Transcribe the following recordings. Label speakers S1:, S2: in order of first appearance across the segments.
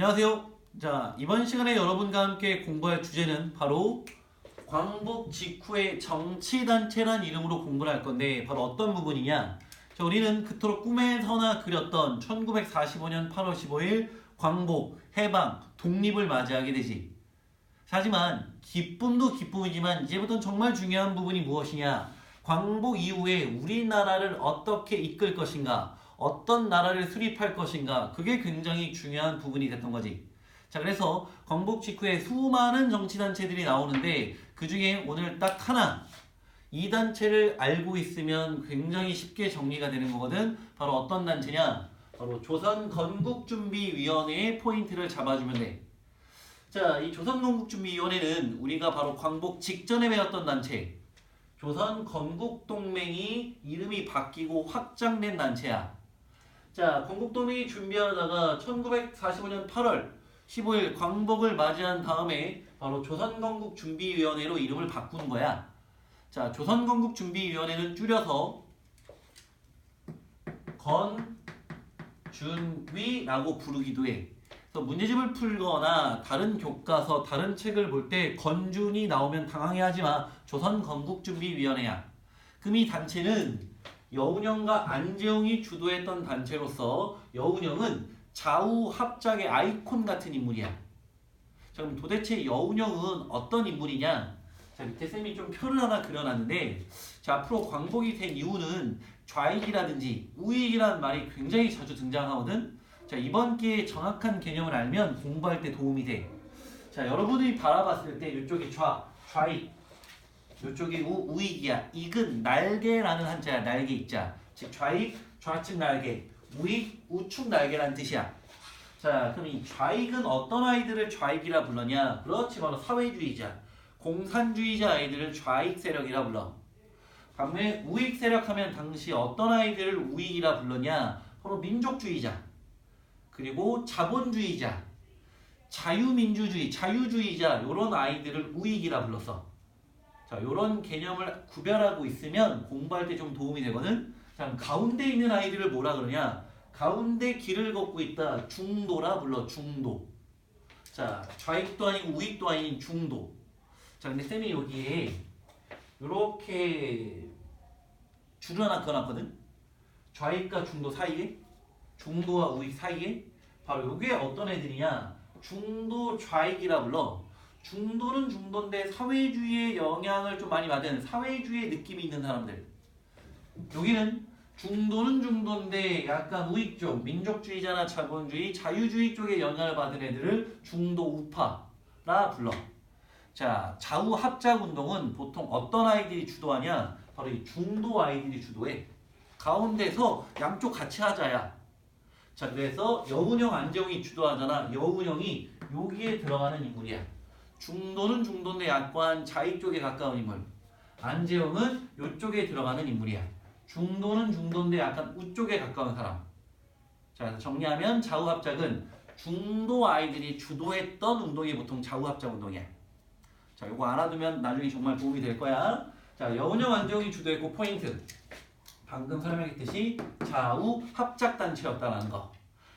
S1: 안녕하세요. 자, 이번 시간에 여러분과 함께 공부할 주제는 바로 광복 직후의 정치단체란 이름으로 공부를 할 건데 바로 어떤 부분이냐? 자, 우리는 그토록 꿈에서나 그렸던 1945년 8월 15일 광복, 해방, 독립을 맞이하게 되지. 하지만 기쁨도 기쁨이지만 이제부터는 정말 중요한 부분이 무엇이냐? 광복 이후에 우리나라를 어떻게 이끌 것인가? 어떤 나라를 수립할 것인가? 그게 굉장히 중요한 부분이 됐던 거지. 자, 그래서 광복 직후에 수많은 정치단체들이 나오는데 그 중에 오늘 딱 하나 이 단체를 알고 있으면 굉장히 쉽게 정리가 되는 거거든. 바로 어떤 단체냐? 바로 조선 건국 준비 위원회의 포인트를 잡아주면 돼. 자, 이 조선 건국 준비 위원회는 우리가 바로 광복 직전에 배웠던 단체. 조선 건국 동맹이 이름이 바뀌고 확장된 단체야. 자, 건국동맹이 준비하다가 1945년 8월 15일 광복을 맞이한 다음에 바로 조선건국준비위원회로 이름을 바꾸는 거야. 자, 조선건국준비위원회는 줄여서 건준위라고 부르기도 해. 그래서 문제집을 풀거나 다른 교과서, 다른 책을 볼 때 건준이 나오면 당황해하지 마. 조선건국준비위원회야. 그럼 이 단체는 여운형과 안재홍이 주도했던 단체로서 여운형은 좌우 합작의 아이콘 같은 인물이야. 자, 그럼 도대체 여운형은 어떤 인물이냐? 자, 밑에 쌤이 좀 표를 하나 그려놨는데, 자, 앞으로 광복이 된 이유는 좌익이라든지 우익이라는 말이 굉장히 자주 등장하거든? 자, 이번 기회에 정확한 개념을 알면 공부할 때 도움이 돼. 자, 여러분이 바라봤을 때 이쪽이 좌, 좌익, 이쪽이 우, 우익이야. 익은 날개라는 한자야. 날개 익자. 즉 좌익, 좌측 날개, 우익, 우측 날개라는 뜻이야. 자, 그럼 이 좌익은 어떤 아이들을 좌익이라 불렀냐? 그렇지, 바로 사회주의자, 공산주의자 아이들을 좌익 세력이라 불러. 반면에 우익 세력하면 당시 어떤 아이들을 우익이라 불렀냐? 바로 민족주의자, 그리고 자본주의자, 자유민주주의, 자유주의자 이런 아이들을 우익이라 불렀어. 자, 이런 개념을 구별하고 있으면 공부할 때 좀 도움이 되거든. 자, 가운데 있는 아이들을 뭐라 그러냐? 가운데 길을 걷고 있다. 중도라 불러. 중도. 자, 좌익도 아니고 우익도 아닌 중도. 자, 근데 쌤이 여기에 이렇게 줄을 하나 그어놨거든. 좌익과 중도 사이에, 중도와 우익 사이에 바로 이게 어떤 애들이냐? 중도 좌익이라 불러. 중도는 중도인데 사회주의의 영향을 좀 많이 받은 사회주의의 느낌이 있는 사람들. 여기는 중도는 중도인데 약간 우익 쪽, 민족주의자나 자본주의, 자유주의 쪽에 영향을 받은 애들을 중도 우파라 불러. 자, 좌우 합작 운동은 보통 어떤 아이들이 주도하냐? 바로 이 중도 아이들이 주도해. 가운데서 양쪽 같이 하자야. 자, 그래서 여운형, 안재홍이 주도하잖아. 여운형이 여기에 들어가는 인물이야. 중도는 중도인데 약간 자익 쪽에 가까운 인물. 안재영은 이쪽에 들어가는 인물이야. 중도는 중도인데 약간 우쪽에 가까운 사람. 자, 정리하면 좌우합작은 중도 아이들이 주도했던 운동이 보통 좌우합작 운동이야. 자, 이거 알아두면 나중에 정말 도움이 될 거야. 자, 여운형 안재영이 주도했고 포인트. 방금 설명했듯이 좌우합작단체였다라는 거.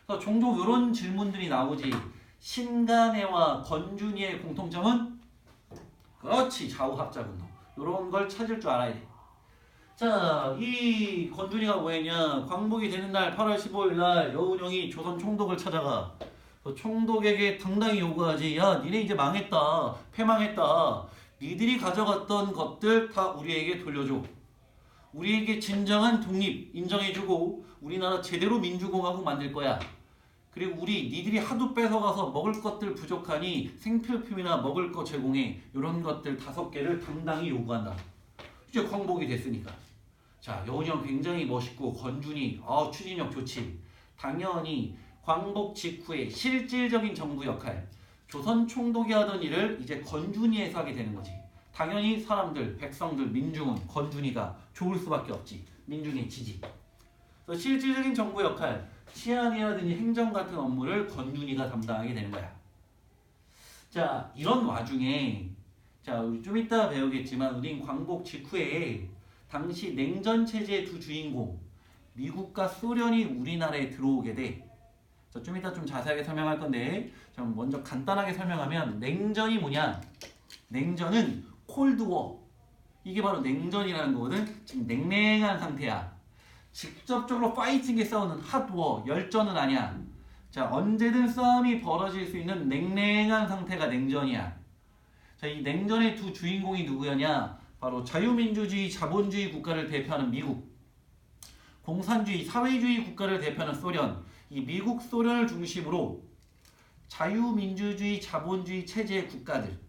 S1: 그래서 종종 이런 질문들이 나오지. 신간해와 건준이의 공통점은 그렇지 좌우합작 운동 이런 걸 찾을 줄 알아야 돼. 자, 이 건준이가 뭐했냐? 광복이 되는 날 8월 15일 날 여운형이 조선 총독을 찾아가. 그 총독에게 당당히 요구하지. 야, 니네 이제 망했다. 패망했다. 니들이 가져갔던 것들 다 우리에게 돌려줘. 우리에게 진정한 독립 인정해주고 우리나라 제대로 민주공화국 만들 거야. 그리고 우리 니들이 하도 뺏어가서 먹을 것들 부족하니 생필품이나 먹을 거 제공해 이런 것들 다섯 개를 당당히 요구한다. 이제 광복이 됐으니까. 자 여운이 형 굉장히 멋있고 건준이 어 추진력 좋지. 당연히 광복 직후에 실질적인 정부 역할 조선 총독이 하던 일을 이제 건준이에서 하게 되는 거지. 당연히 사람들 백성들 민중은 건준이가 좋을 수밖에 없지. 민중의 지지. 그래서 실질적인 정부 역할 치안이라든지 행정 같은 업무를 건준이가 담당하게 되는 거야. 자, 이런 와중에 자, 우리 좀 이따 배우겠지만 우린 광복 직후에 당시 냉전 체제의 두 주인공 미국과 소련이 우리나라에 들어오게 돼. 자, 좀 이따 좀 자세하게 설명할 건데 자, 먼저 간단하게 설명하면 냉전이 뭐냐? 냉전은 콜드워 이게 바로 냉전이라는 거거든. 지금 냉랭한 상태야. 직접적으로 파이팅에 싸우는 핫워 열전은 아니야. 자 언제든 싸움이 벌어질 수 있는 냉랭한 상태가 냉전이야. 자 이 냉전의 두 주인공이 누구였냐? 바로 자유민주주의 자본주의 국가를 대표하는 미국, 공산주의 사회주의 국가를 대표하는 소련. 이 미국 소련을 중심으로 자유민주주의 자본주의 체제의 국가들.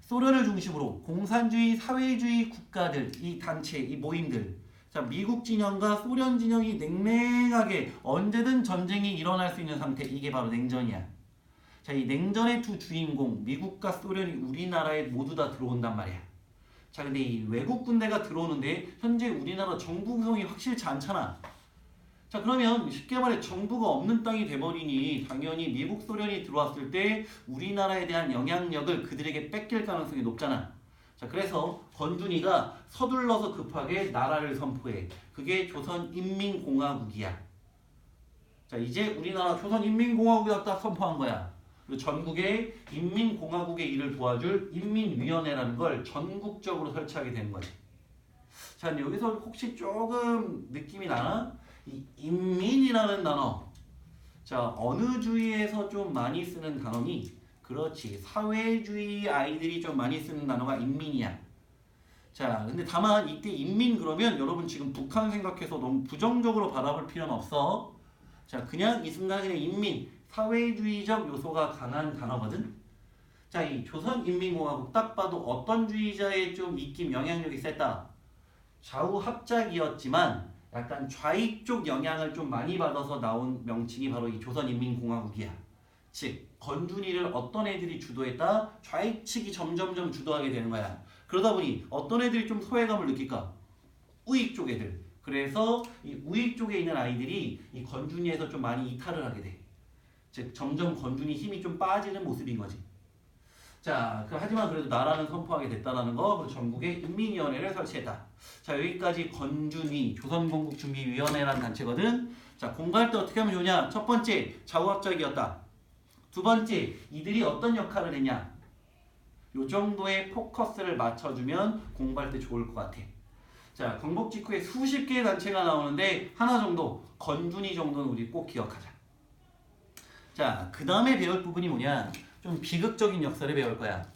S1: 소련을 중심으로 공산주의 사회주의 국가들 이 단체 이 모임들 자 미국 진영과 소련 진영이 냉랭하게 언제든 전쟁이 일어날 수 있는 상태. 이게 바로 냉전이야. 자 이 냉전의 두 주인공 미국과 소련이 우리나라에 모두 다 들어온단 말이야. 자 근데 이 외국 군대가 들어오는데 현재 우리나라 정부 구성이 확실치 않잖아. 자 그러면 쉽게 말해 정부가 없는 땅이 돼버리니 당연히 미국 소련이 들어왔을 때 우리나라에 대한 영향력을 그들에게 뺏길 가능성이 높잖아. 자 그래서 건준이가 서둘러서 급하게 나라를 선포해. 그게 조선인민공화국이야. 자 이제 우리나라 조선인민공화국이다 딱 선포한 거야. 그리고 전국에 인민공화국의 일을 도와줄 인민위원회라는 걸 전국적으로 설치하게 되는 거지. 자 여기서 혹시 조금 느낌이 나나? 이 인민이라는 단어 자 어느 주의에서 좀 많이 쓰는 단어니 그렇지. 사회주의 아이들이 좀 많이 쓰는 단어가 인민이야. 자 근데 다만 이때 인민 그러면 여러분 지금 북한 생각해서 너무 부정적으로 바라볼 필요는 없어. 자 그냥 이 순간 그냥 인민 사회주의적 요소가 강한 단어거든. 자 이 조선인민공화국 딱 봐도 어떤 주의자의 좀 입김 영향력이 셌다. 좌우 합작이었지만 약간 좌익 쪽 영향을 좀 많이 받아서 나온 명칭이 바로 이 조선인민공화국이야. 즉 건준이를 어떤 애들이 주도했다? 좌익 측이 점점점 주도하게 되는 거야. 그러다 보니 어떤 애들이 좀 소외감을 느낄까? 우익 쪽 애들. 그래서 이 우익 쪽에 있는 아이들이 이 건준이에서 좀 많이 이탈을 하게 돼. 즉 점점 건준이 힘이 좀 빠지는 모습인 거지. 자, 그 하지만 그래도 나라는 선포하게 됐다라는 거, 그리고 전국에 인민위원회를 설치했다. 자, 여기까지 건준위 조선건국준비위원회라는 단체거든. 자, 공부할 때 어떻게 하면 좋냐? 첫 번째, 좌우합작이었다. 두 번째, 이들이 어떤 역할을 했냐? 요 정도의 포커스를 맞춰주면 공부할 때 좋을 것 같아. 자, 광복 직후에 수십 개의 단체가 나오는데 하나 정도, 건준위 정도는 우리 꼭 기억하자. 자, 그 다음에 배울 부분이 뭐냐? 좀 비극적인 역사를 배울 거야.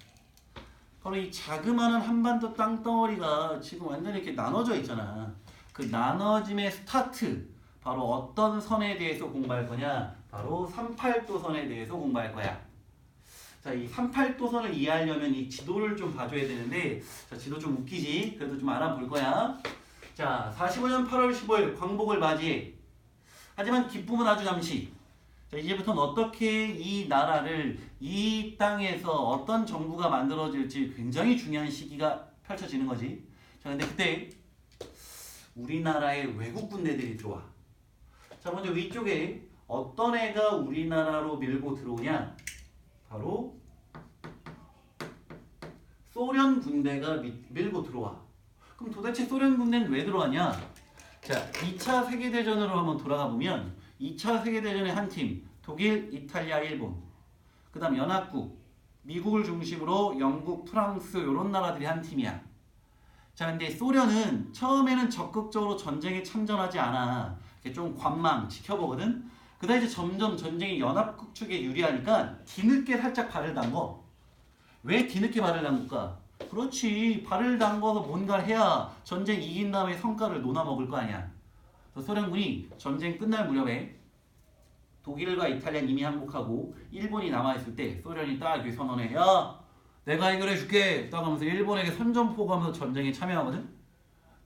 S1: 바로 이 자그마한 한반도 땅덩어리가 지금 완전히 이렇게 나눠져 있잖아. 그 나눠짐의 스타트, 바로 어떤 선에 대해서 공부할 거냐? 바로 38도선에 대해서 공부할 거야. 자, 이 38도선을 이해하려면 이 지도를 좀 봐줘야 되는데, 자, 지도 좀 웃기지? 그래도 좀 알아볼 거야. 자, 45년 8월 15일 광복을 맞이해. 하지만 기쁨은 아주 잠시. 자, 이제부터는 어떻게 이 나라를 이 땅에서 어떤 정부가 만들어질지 굉장히 중요한 시기가 펼쳐지는 거지. 자, 근데 그때 우리나라에 외국 군대들이 들어와. 자, 먼저 위쪽에 어떤 애가 우리나라로 밀고 들어오냐? 바로 소련 군대가 미- 밀고 들어와. 그럼 도대체 소련 군대는 왜 들어왔냐? 자, 2차 세계대전으로 한번 돌아가 보면 2차 세계대전의 한 팀, 독일, 이탈리아, 일본. 그 다음 연합국, 미국을 중심으로 영국, 프랑스 이런 나라들이 한 팀이야. 자, 근데 소련은 처음에는 적극적으로 전쟁에 참전하지 않아. 좀 관망, 지켜보거든. 그다 이제 점점 전쟁이 연합국 측에 유리하니까 뒤늦게 살짝 발을 담궈. 왜 뒤늦게 발을 담글까? 그렇지. 발을 담궈서 뭔가를 해야 전쟁 이긴 다음에 성과를 논아 먹을 거 아니야. 소련군이 전쟁 끝날 무렵에 독일과 이탈리아는 이미 항복하고 일본이 남아있을 때 소련이 딱 선언해 야 내가 해결해 줄게 딱 하면서 일본에게 선전포고 하면서 전쟁에 참여하거든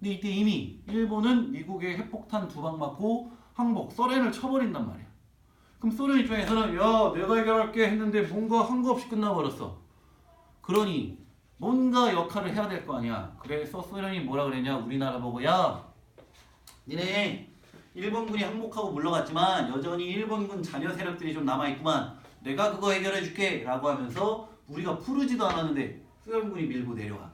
S1: 근데 이때 이미 일본은 미국의 핵폭탄 두 방 맞고 항복 소련을 쳐버린단 말이야 그럼 소련 입장에서는 야 내가 해결할게 했는데 뭔가 한 거 없이 끝나버렸어 그러니 뭔가 역할을 해야 될 거 아니야 그래서 소련이 뭐라 그랬냐 우리나라 보고 야 니네 일본군이 항복하고 물러갔지만 여전히 일본군 잔여 세력들이 좀 남아있구만. 내가 그거 해결해 줄게 라고 하면서 우리가 푸르지도 않았는데 수련군이 밀고 내려와.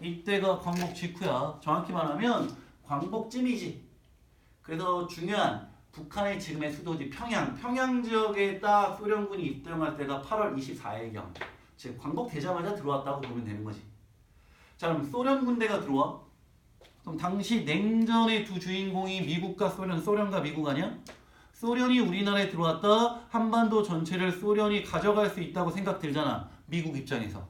S1: 이때가 광복 직후야. 정확히 말하면 광복 쯤이지. 그래서 중요한 북한의 지금의 수도지 평양, 평양 지역에 딱 소련군이 입대할 때가 8월 24일경. 즉 광복되자마자 들어왔다고 보면 되는 거지. 자 그럼 소련 군대가 들어와? 그럼 당시 냉전의 두 주인공이 미국과 소련, 소련과 미국 아니야? 소련이 우리나라에 들어왔다 한반도 전체를 소련이 가져갈 수 있다고 생각 들잖아. 미국 입장에서.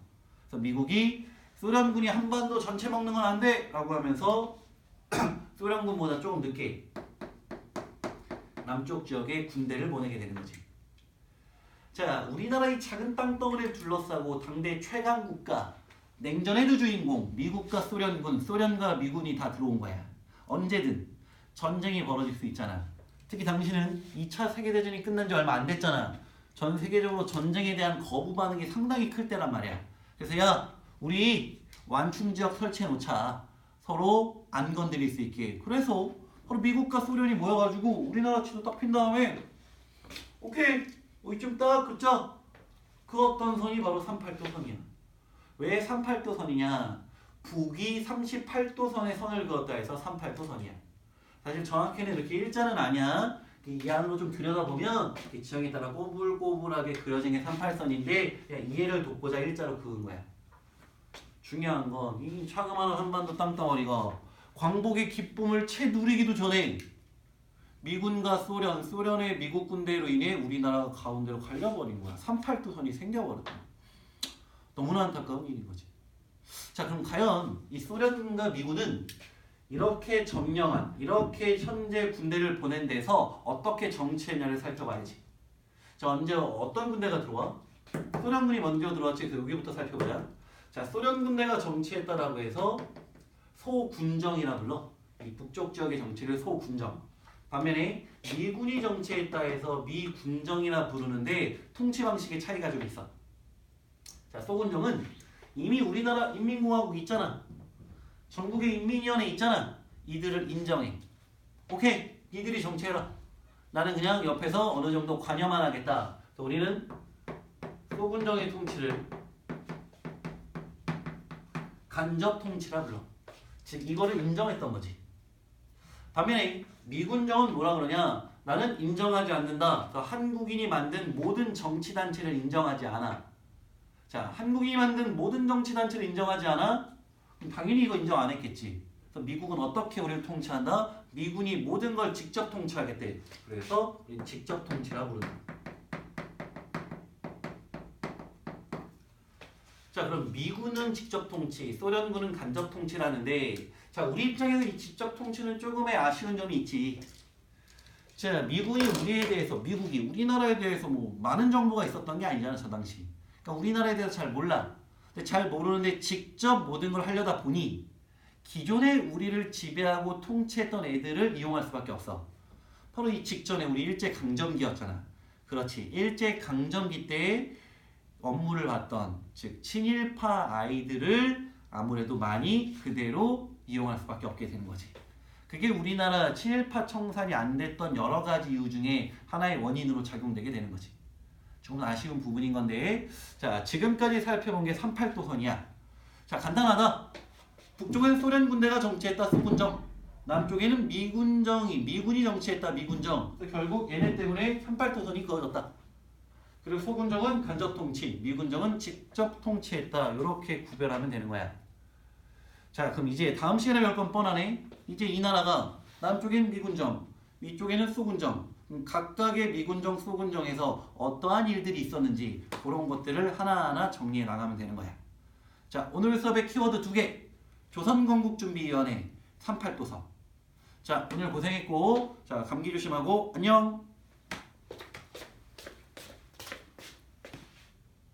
S1: 그래서 미국이 소련군이 한반도 전체 먹는 건 안 돼! 라고 하면서 소련군보다 조금 늦게 남쪽 지역에 군대를 보내게 되는 거지. 자, 우리나라의 작은 땅덩어리를 둘러싸고 당대 최강 국가, 냉전의 두 주인공, 미국과 소련군, 소련과 미군이 다 들어온 거야. 언제든 전쟁이 벌어질 수 있잖아. 특히 당시는 2차 세계대전이 끝난 지 얼마 안 됐잖아. 전 세계적으로 전쟁에 대한 거부 반응이 상당히 클 때란 말이야. 그래서 야, 우리 완충 지역 설치해 놓자. 서로 안 건드릴 수 있게. 그래서 바로 미국과 소련이 모여가지고 우리나라 치도 딱 핀 다음에 오케이 뭐 이쯤 딱 긋자. 그 어떤 선이 바로 38도 선이야. 왜 38도 선이냐? 북이 38도 선의 선을 그었다 해서 38도 선이야. 사실 정확히는 이렇게 일자는 아니야. 이 안으로 좀 들여다보면 이 지형에 따라 꼬불꼬불하게 그려진 게 38선인데 그냥 이해를 돕고자 일자로 그은 거야. 중요한 건 이 자그마한 한반도 땅덩어리가 광복의 기쁨을 채 누리기도 전에 미군과 소련, 소련의 미국 군대로 인해 우리나라가 가운데로 갈려버린 거야. 38도선이 생겨버렸다. 너무나 안타까운 일인 거지. 자, 그럼 과연 이 소련과 미군은 이렇게 점령한, 이렇게 현재 군대를 보낸 데서 어떻게 정치했냐를 살펴봐야지. 자, 언제 어떤 군대가 들어와? 소련군이 먼저 들어왔지. 그래서 여기부터 살펴보자. 자, 소련 군대가 정치했다라고 해서 소군정이라 불러. 이 북쪽 지역의 정치를 소군정. 반면에 미군이 정치했다 해서 미군정이라 부르는데 통치 방식의 차이가 좀 있어. 자, 소군정은 이미 우리나라 인민공화국 있잖아. 전국의 인민위원회 있잖아. 이들을 인정해. 오케이, 이들이 정치해라. 나는 그냥 옆에서 어느 정도 관여만 하겠다. 그래서 우리는 소군정의 통치를 간접 통치라 불러. 즉 이거를 인정했던 거지. 반면에 미군정은 뭐라 그러냐? 나는 인정하지 않는다. 그래서 한국인이 만든 모든 정치 단체를 인정하지 않아. 자, 한국인이 만든 모든 정치 단체를 인정하지 않아? 당연히 이거 인정 안 했겠지. 그래서 미국은 어떻게 우리를 통치한다? 미군이 모든 걸 직접 통치하겠대. 그래서 직접 통치라 부른다. 자, 그럼 미군은 직접 통치, 소련군은 간접 통치라는데, 자, 우리 입장에서 이 직접 통치는 조금의 아쉬운 점이 있지. 자, 미군이 우리에 대해서, 미국이 우리나라에 대해서 뭐 많은 정보가 있었던 게 아니잖아, 저 당시. 그러니까 우리나라에 대해서 잘 몰라. 근데 잘 모르는데 직접 모든 걸 하려다 보니 기존에 우리를 지배하고 통치했던 애들을 이용할 수밖에 없어. 바로 이 직전에 우리 일제 강점기였잖아. 그렇지. 일제 강점기 때 업무를 받던 즉 친일파 아이들을 아무래도 많이 그대로 이용할 수밖에 없게 되는 거지. 그게 우리나라 친일파 청산이 안 됐던 여러 가지 이유 중에 하나의 원인으로 작용되게 되는 거지. 조금 아쉬운 부분인 건데, 자 지금까지 살펴본 게 38도선이야. 자 간단하다. 북쪽엔 소련 군대가 정치했다 소군정, 남쪽에는 미군정이 미군이 정치했다 미군정. 결국 얘네 때문에 38도선이 그어졌다. 그리고 소군정은 간접 통치, 미군정은 직접 통치했다. 이렇게 구별하면 되는 거야. 자, 그럼 이제 다음 시간에 몇건 뻔하네. 이제 이 나라가 남쪽엔 미군정, 위쪽에는 소군정. 음, 각각의 미군정, 소군정에서 어떠한 일들이 있었는지 그런 것들을 하나하나 정리해 나가면 되는 거야. 자, 오늘 수업의 키워드 두 개. 조선건국준비위원회 38도서. 자, 오늘 고생했고, 자, 감기 조심하고 안녕.